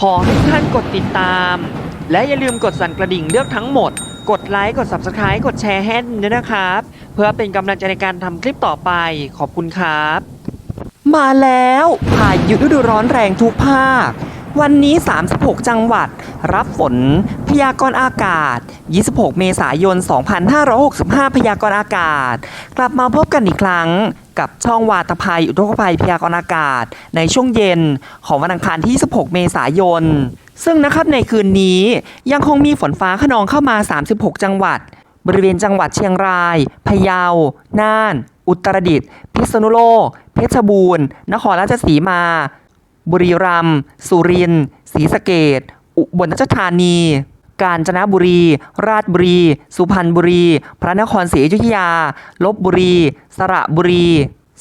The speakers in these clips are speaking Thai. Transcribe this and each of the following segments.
ขอให้ท่านกดติดตาม และอย่าลืมกดสั่นกระดิ่งเลือกทั้งหมด กดไลค์ กด Subscribe กดแชร์ให้ด้วยนะครับ เพื่อเป็นกำลังใจในการทำคลิปต่อไป ขอบคุณครับ มาแล้วพายุฤดูร้อนแรงทุกภาค วันนี้ 36 จังหวัด รับฝน พยากรณ์อากาศ 26 เมษายน 2565 พยากรณ์อากาศ กลับมาพบกันอีกครั้ง กับช่องวาตภัยอุทกภัยพยากรณ์อากาศ ในช่วงเย็นของวันอังคารที่26เมษายน ซึ่งนะครับในคืนนี้ยังคงมีฝนฟ้าขนองเข้ามา 36 จังหวัด บริเวณจังหวัดเชียงราย พะเยา น่าน อุตรดิตถ์ พิษณุโลก เพชรบูรณ์ นครราชสีมา บุรีรัมย์ สุรินทร์ ศรีสะเกดอุบลราชธานี กาญจนบุรี ราชบุรี สุพรรณบุรี พระนครศรีอยุธยา ลบบุรี สระบุรี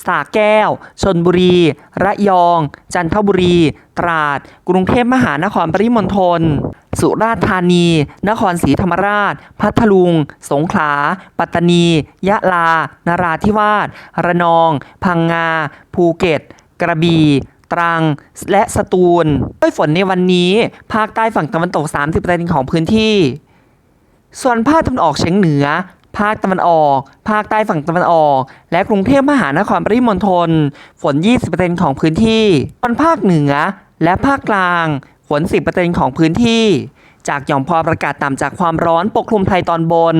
สระแก้ว ชนบุรี ระยอง จันทบุรี ตราด กรุงเทพมหานครปริมณฑล สุราษฎร์ธานี นครศรีธรรมราช พัทลุง สงขลา ปัตตานี ยะลา นราธิวาส ระนอง พังงา ภูเก็ต กระบี่ ตรัง และสตูลด้วยฝนในวันนี้ ภาคใต้ฝั่งตะวันตก 30%ของพื้นที่ ส่วนภาคตะวันออกเฉียงเหนือ ภาคตะวันออก ภาคใต้ฝั่งตะวันออก และกรุงเทพมหานครปริมณฑลฝน 20%ของพื้นที่ส่วนภาคเหนือ และภาคกลางฝน 10%ของพื้นที่ จากหย่อมความประกาศต่ำจากความร้อนปกคลุมไทยตอนบน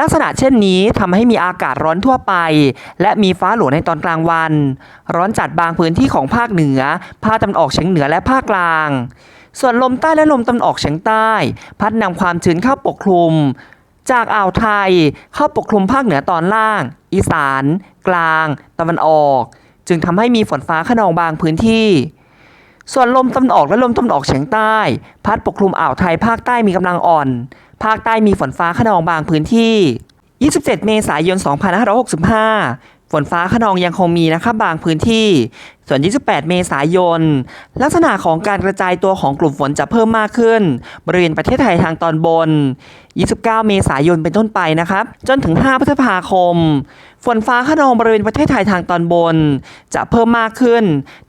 ลักษณะเช่นนี้ทำให้มีอากาศร้อนทั่วไป และมีฟ้าหลวในตอนกลางวัน ร้อนจัดบางพื้นที่ของภาคเหนือ ภาคตะวันออกเฉียงเหนือและภาคกลาง ส่วนลมใต้และลมตะวันออกเฉียงใต้ พัดนำความชื้นเข้าปกคลุม จากอ่าวไทยเข้าปกคลุมภาคเหนือตอนล่าง อีสาน กลาง ตะวันออก จึงทำให้มีฝนฟ้าขนองบางพื้นที่ส่วนลมตะวันออกและลมตะวันออกเฉียงใต้ พัดปกคลุมอ่าวไทยภาคใต้มีกำลังอ่อน ภาคใต้มีฝนฟ้าขนองบางพื้นที่ 27 เมษายน 2565 ฝนฟ้าขนองยังคงมีนะครับบางพื้นที่ ส่วน 28 เมษายน ลักษณะของการกระจายตัวของกลุ่มฝนจะเพิ่มมากขึ้น บริเวณประเทศไทยทางตอนบน 29 เมษายนเป็นต้นไปนะครับ จนถึง 5 พฤษภาคม ฝนฟ้าขนองบริเวณประเทศไทยทางตอนบน จะเพิ่มมากขึ้น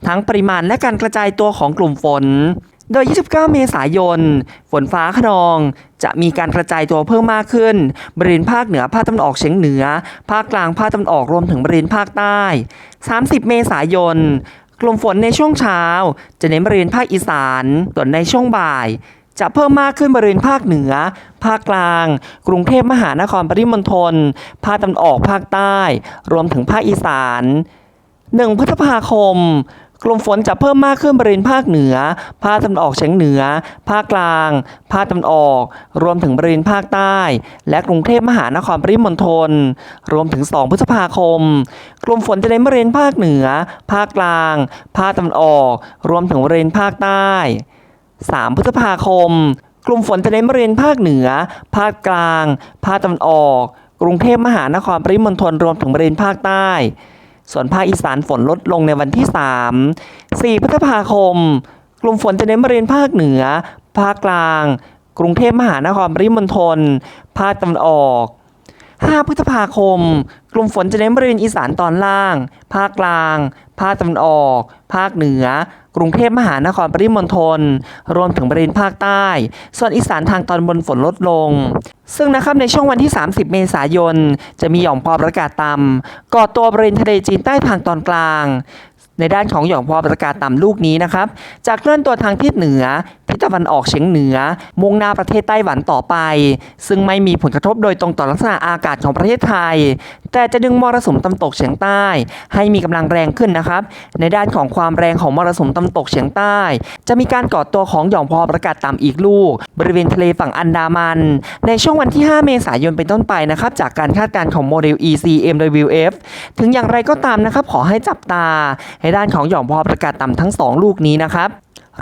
ทั้งปริมาณและการกระจายตัวของกลุ่มฝน โดย 29 เมษายน ฝนฟ้าขนอง จะมีการกระจายตัวเพิ่มมากขึ้น บริเวณภาคเหนือ ภาคตะวันออกเฉียงเหนือ ภาคกลาง ภาคตะวันออก รวมถึงบริเวณภาคใต้ 30 เมษายน กลุ่มฝนในช่วงเช้า จะเน้นบริเวณภาคอีสาน ส่วนในช่วงบ่าย จะเพิ่มมากขึ้นบริเวณภาคเหนือ ภาคกลาง กรุงเทพมหานครปริมณฑล ภาคตะวันออก ภาคใต้ รวมถึงภาคอีสาน 1 พฤษภาคม กลุ่มฝนจะเพิ่มมากขึ้นบริเวณภาคเหนือ ภาคตะวันออกเฉียงเหนือ ภาคกลาง ภาคตะวันออก รวมถึงบริเวณภาคใต้ และกรุงเทพมหานครปริมณฑล รวมถึง 2 พฤษภาคม กลุ่มฝนจะเน้นบริเวณภาคเหนือ ภาคกลาง ภาคตะวันออก รวมถึงบริเวณภาคใต้ 3 พฤษภาคม กลุ่มฝนจะเน้นบริเวณภาคเหนือ ภาคกลาง ภาคตะวันออก กรุงเทพมหานครปริมณฑลรวมถึงบริเวณภาคใต้ ส่วนภาคอีสานฝนลดลงในวันที่ 3 4 พฤษภาคม กลุ่มฝนจะเน้นบริเวณภาคเหนือ ภาคกลาง กรุงเทพมหานครปริมณฑลภาคตะวันออก 5 พฤษภาคม กลุ่มฝนจะเน้นบริเวณอีสานตอนล่าง ภาคกลาง ภาคตะวันออก ภาคเหนือ กรุงเทพมหานครปริมณฑล รวมถึงบริเวณภาคใต้ ส่วนอีสานทางตอนบนฝนลดลง ซึ่งนะครับในช่วงวันที่ 30 เมษายน จะมีหย่อมความกดอากาศต่ำก่อตัวบริเวณทะเลจีนใต้ทางตอนกลาง ในด้านของหย่อมความกดอากาศต่ำลูกนี้นะครับจะเคลื่อนตัวทางทิศเหนือทิศตะวันออกเฉียงเหนือ มุ่งหน้าประเทศไต้หวันต่อไป ซึ่งไม่มีผลกระทบโดยตรงต่อลักษณะอากาศของประเทศไทยแต่จะดึงมรสุมตะวันตกเฉียงใต้ ให้มีกำลังแรงขึ้นนะครับ ในด้านของความแรงของมรสุมตะวันตกเฉียงใต้ จะมีการก่อตัวของหย่อมความกกาศต่ำอีกลูก บริเวณทะเลฝั่งอันดามัน ในช่วงวันที่ 5 เมษายนเป็นต้นไปนะครับ จากการคาดการณ์ของโมเดล ECMWF ถึงอย่างไรก็ตามนะครับ ขอให้จับตา ในด้านของหย่อมความกกาศต่ำทั้ง 2 ลูกนี้นะครับ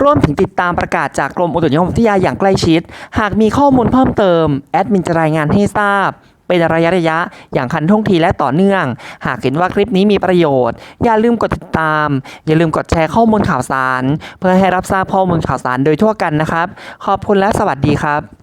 ร่วมถึงติดตามประกาศจากกรมอุตุนิยมวิทยาอย่างใกล้ชิด หากมีข้อมูลเพิ่มเติม แอดมินจะรายงานให้ทราบ เป็นระยะระยะ อย่างคันท่องทีและต่อเนื่อง หากเห็นว่าคลิปนี้มีประโยชน์ อย่าลืมกดติดตาม อย่าลืมกดแชร์ข้อมูลข่าวสาร เพื่อให้รับทราบข้อมูลข่าวสารโดยทั่วกันนะครับ ขอบคุณและสวัสดีครับ